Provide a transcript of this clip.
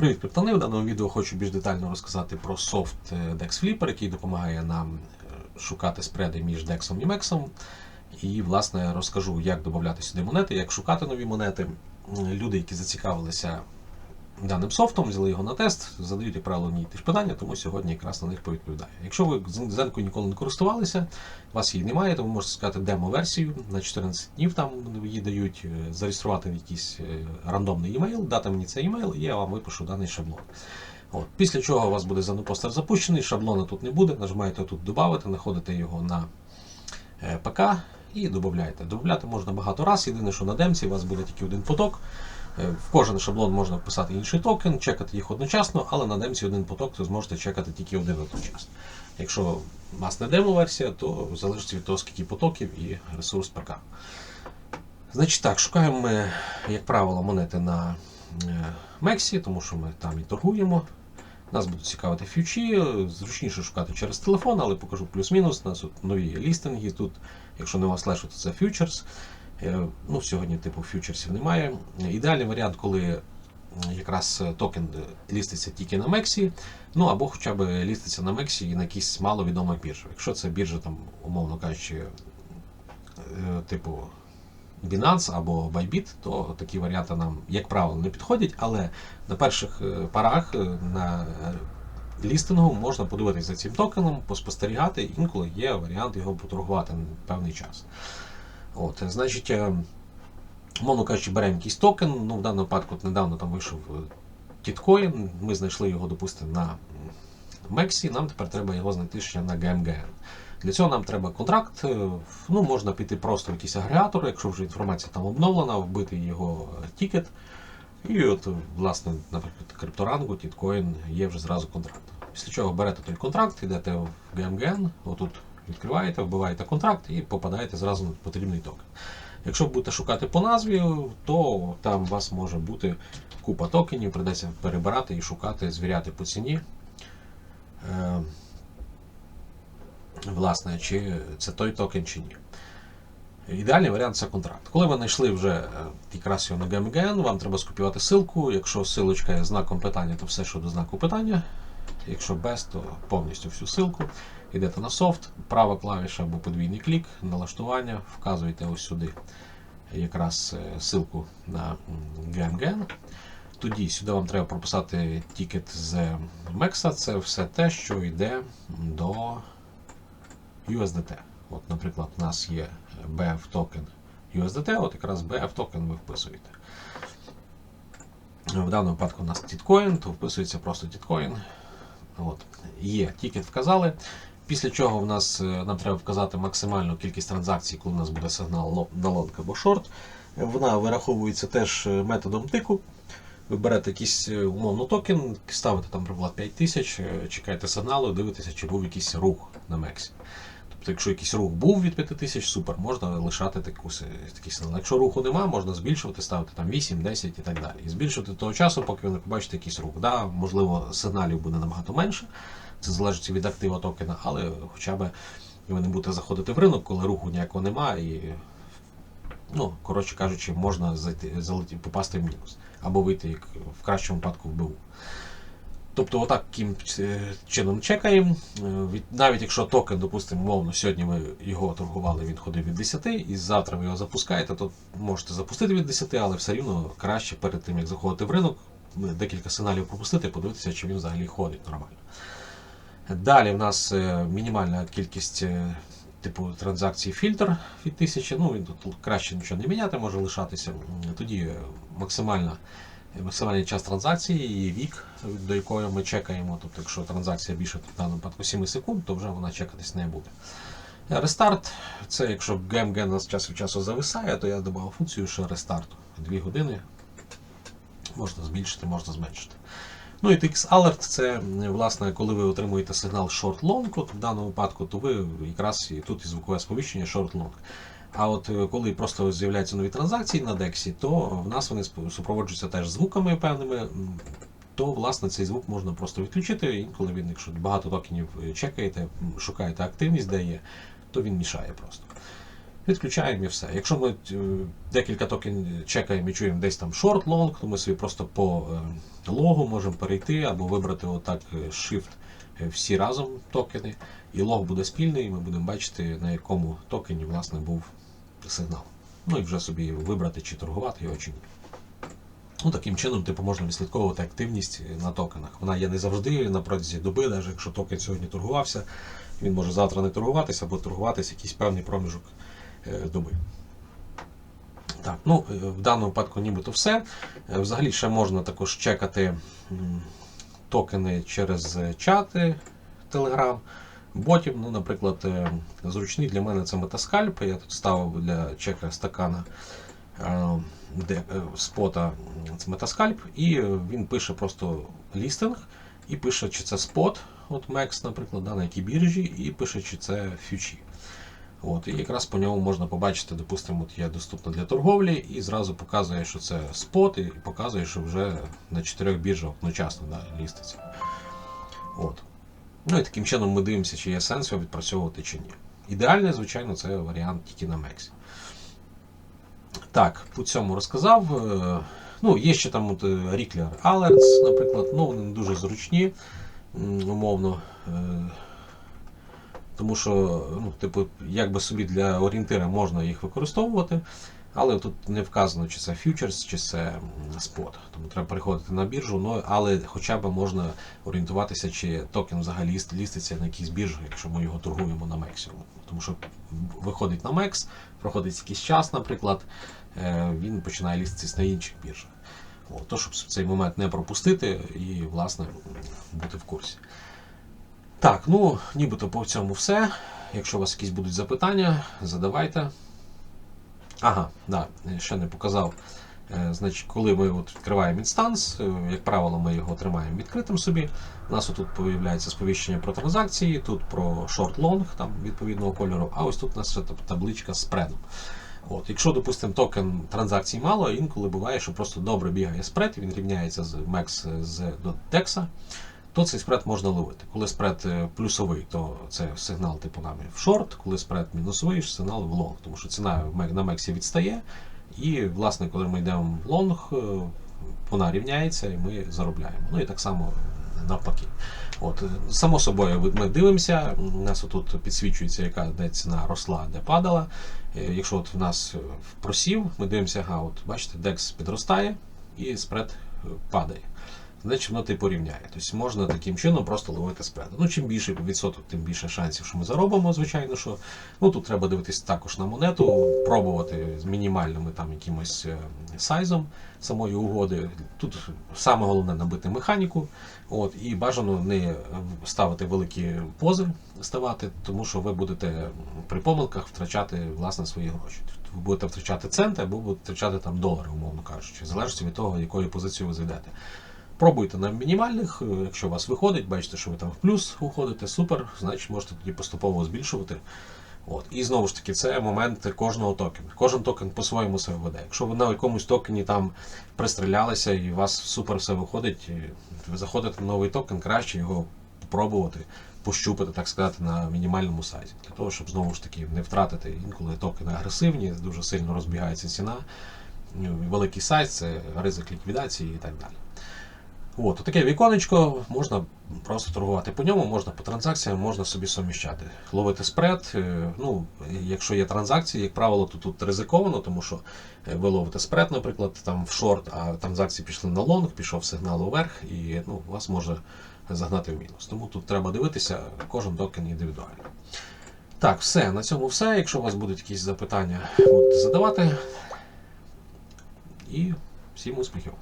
Привіт, криптони. В даному відео хочу більш детально розказати про софт е, DEX Flipper, який допомагає нам е, шукати спреди між DEX і MEX. І, власне, розкажу, як додати сюди монети, як шукати нові монети. Люди, які зацікавилися даним софтом, взяли його на тест, задають, як правило, одні ті питання, тому сьогодні якраз на них повідповідаю. Якщо ви зенкою ніколи не користувалися, у вас її немає, то ви можете сказати демо-версію на 14 днів там її дають, е, зареєструвати якийсь е, рандомний емейл, дати мені цей емейл, і я вам випишу даний шаблон. От. Після чого у вас буде занопостер запущений, шаблона тут не буде, нажимаєте тут додати, знаходите його на е, ПК і додаєте. Додати можна багато раз, єдине, що на демці у вас буде тільки один поток. Е, В кожен шаблон можна вписати інший токен, чекати їх одночасно, але на демці один поток ви зможете чекати тільки один одночасно. Якщо у вас не демо-версія, то залежить від того, скільки потоків і ресурс ПК. Значить так, шукаємо ми, як правило, монети на е, Мексі, тому що ми там і торгуємо. Нас будуть цікавити фьючі, зручніше шукати через телефон, але покажу плюс-мінус. У нас тут нові лістинги. Тут, якщо не вас лежить, то це фьючерс. Е, Ну, сьогодні типу фьючерсів немає. Ідеальний варіант, коли якраз е, токен е, ліститься тільки на Мексі, ну або хоча б ліститься на Мексі і на якійсь маловідомих біржах. Якщо це біржа, там, умовно кажучи, типу Binance або Bybit, то такі варіанти нам, як правило, не підходять, але на перших парах на лістингу можна подивитися за цим токеном, поспостерігати, інколи є варіант його поторгувати на певний час. От, е, значить, е, мовно кажучи, беремо якийсь токен. Ну, в даному випадку от недавно там вийшов тіткоін, ми знайшли його, допустимо, на Мексі, нам тепер треба його знайти ще на GMGN. Для цього нам треба контракт. е, Ну, можна піти просто в якийсь агрегатор, якщо вже інформація там обновлена, вбити його е, тікет. І от, е, власне, наприклад, крипторангу, тіткоін є вже зразу контракт. Після чого берете той контракт, йдете в GMGN, отут відкриваєте, вбиваєте контракт і попадаєте зразу на потрібний токен. Якщо будете шукати по назві, то там у вас може бути купа токенів, придеться перебирати і шукати, звіряти по ціні. Е, власне, чи це той токен чи ні. Ідеальний варіант це контракт. Коли ви знайшли вже е, якраз його на GMGN, вам треба скопіювати ссылку. Якщо ссылочка є знаком питання, то все, що до знаку питання. Якщо без, то повністю всю ссылку. Йдете на софт, права клавіша або подвійний клік, налаштування, вказуєте ось сюди якраз е, ссылку на GMGN. Тоді сюди вам треба прописати тікет з Мекса. Це все те, що йде до USDT. От, наприклад, у нас є BF токен USDT, от якраз BF токен ви вписуєте. В даному випадку у нас тіткоін, то вписується просто тіткоін. От. Є, тікет вказали. Після чого в нас, е, нам треба вказати максимальну кількість транзакцій, коли у нас буде сигнал на лонг або шорт. Вона вираховується теж е, методом тику. Ви берете якийсь е, умовно токен, ставите там, наприклад, 5 тисяч, е, чекаєте сигналу, дивитеся, чи був якийсь рух на Мексі. Тобто, якщо якийсь рух був від 5 тисяч, супер, можна лишати таку, такий сигнал. Якщо руху нема, можна збільшувати, ставити там 8, 10 і так далі. І збільшувати того часу, поки ви не побачите якийсь рух. Да, можливо, сигналів буде набагато менше. Це залежить від актива токена, але хоча б ви не будете заходити в ринок, коли руху ніякого немає. І, ну, коротше кажучи, можна зайти, залети, попасти в мінус. Або вийти як в кращому випадку в БУ. Тобто, отак таким е, чином чекаємо. Е, Навіть якщо токен, допустимо, мовно, сьогодні ви його торгували, він ходив від 10, і завтра ви його запускаєте, то можете запустити від 10, але все рівно краще перед тим, як заходити в ринок, декілька сигналів пропустити, подивитися, чи він взагалі ходить нормально. Далі в нас е, мінімальна кількість е, типу транзакцій фільтр від 1000. Ну, він тут краще нічого не міняти, може лишатися. Тоді е, максимальна, е, максимальний час транзакції і вік, до якої ми чекаємо. Тобто, якщо транзакція більше в даному випадку 7 секунд, то вже вона чекатись не буде. Рестарт це якщо GMG нас час від часу зависає, то я додав функцію ще рестарту. 2 години можна збільшити, можна зменшити. Ну і TX Alert це власне, коли ви отримуєте сигнал short-long, от в даному випадку, то ви якраз і тут і звукове сповіщення short-long. А от е, коли просто з'являються нові транзакції на DEX, то в нас вони супроводжуються теж звуками певними. То власне цей звук можна просто відключити. Інколи він, якщо багато токенів е, чекаєте, шукаєте активність, де є, то він мішає просто. Відключаємо і все. Якщо ми е, декілька токен чекаємо і чуємо десь там short long, то ми собі просто по логу можемо перейти або вибрати отак shift всі разом токени, і лог буде спільний, і ми будемо бачити, на якому токені власне був сигнал. Ну і вже собі вибрати, чи торгувати його, чи ні. Ну, таким чином, типу, можна відслідковувати активність на токенах. Вона є не завжди на протязі доби, навіть якщо токен сьогодні торгувався, він може завтра не торгуватися або торгуватися якийсь певний проміжок е, доби. Так, ну, е, в даному випадку нібито все. Е, Взагалі ще можна також чекати токени через чати Telegram, ботів. Ну, наприклад, е, зручний для мене це Metascalp. Я тут ставив для чека стакана е, де, е, спота це Metascalp, і він пише просто лістинг і пише, чи це спот, от MEX, наприклад, на якій біржі, і пише, чи це фьючі. От, і якраз по ньому можна побачити, допустимо, от є доступно для торговлі, і зразу показує, що це спот, і показує, що вже на чотирьох біржах одночасно да, ліститься. От. Ну і таким чином ми дивимося, чи є сенс його відпрацьовувати чи ні. Ідеальний, звичайно, це варіант тільки на Мексі. Так, по цьому розказав. Е, Ну, є ще там от, е, Alerts, наприклад, ну вони не дуже зручні, умовно. Е, Тому що, ну, типу, якби собі для орієнтира можна їх використовувати, але тут не вказано, чи це фьючерс, чи це спот. Тому треба переходити на біржу, ну, але хоча б можна орієнтуватися, чи токен взагалі ліститься на якійсь біржі, якщо ми його торгуємо на Мексі. Тому що виходить на Мекс, проходить якийсь час, наприклад, е, він починає ліститись на інших біржах. От, то, щоб цей момент не пропустити і, власне, бути в курсі. Так, ну нібито по цьому все. Якщо у вас якісь будуть запитання, задавайте. Ага, да, ще не показав. Е, Значить, коли ми от відкриваємо інстанс, е, як правило, ми його тримаємо відкритим собі. У нас тут появляється сповіщення про транзакції, тут про там відповідного кольору, а ось тут у нас табличка з спредом. От, якщо, допустимо, токен транзакцій мало, інколи буває, що просто добре бігає спред, він рівняється з MEX з до то цей спред можна ловити. Коли спред е, плюсовий, то це сигнал типу нами в шорт, коли спред мінусовий, сигнал в лонг, тому що ціна на Мексі відстає. І, власне, коли ми йдемо в лонг, е, вона рівняється і ми заробляємо. Ну і так само навпаки. От, е, само собою, ми дивимося, у нас тут підсвічується, яка де ціна росла, де падала. Якщо от в нас просів, ми дивимося, ага, от бачите, DEX підростає і спред падає. Значить, воно типу рівняє. Тобто можна таким чином просто ловити спреди. Ну, чим більше відсоток, тим більше шансів, що ми заробимо, звичайно, що. Ну тут треба дивитися також на монету, пробувати з мінімальними там якимось е, сайзом самої угоди. Тут саме головне набити механіку. От, і бажано не ставити великі пози, ставати, тому що ви будете при помилках втрачати власне свої гроші. Ви будете втрачати центи або будете втрачати там долари, умовно кажучи, залежно від того, якою позицію ви зайдете. Пробуйте на мінімальних, е, якщо у вас виходить, бачите, що ви там в плюс уходите, супер, значить можете тоді поступово збільшувати. От. І знову ж таки, це момент кожного токена. Кожен токен по-своєму себе веде. Якщо ви на якомусь токені там пристрілялися і у вас супер все виходить, ви заходите на новий токен, краще його спробувати, пощупати, так сказати, на мінімальному сайті. Для того, щоб знову ж таки не втратити інколи токени агресивні, дуже сильно розбігається ціна. Ну, Великий сайт це ризик ліквідації і так далі. От, таке віконечко, можна просто торгувати по ньому, можна по транзакціям, можна собі суміщати. Ловити спред. е, Ну, якщо є транзакції, як правило, то тут ризиковано, тому що е, ви ловите спред, наприклад, там в шорт, а транзакції пішли на лонг, пішов сигнал уверх, і ну, вас може загнати в мінус. Тому тут треба дивитися, кожен токен індивідуально. Так, все, на цьому все. Якщо у вас будуть якісь запитання, будете задавати. І всім успіхів!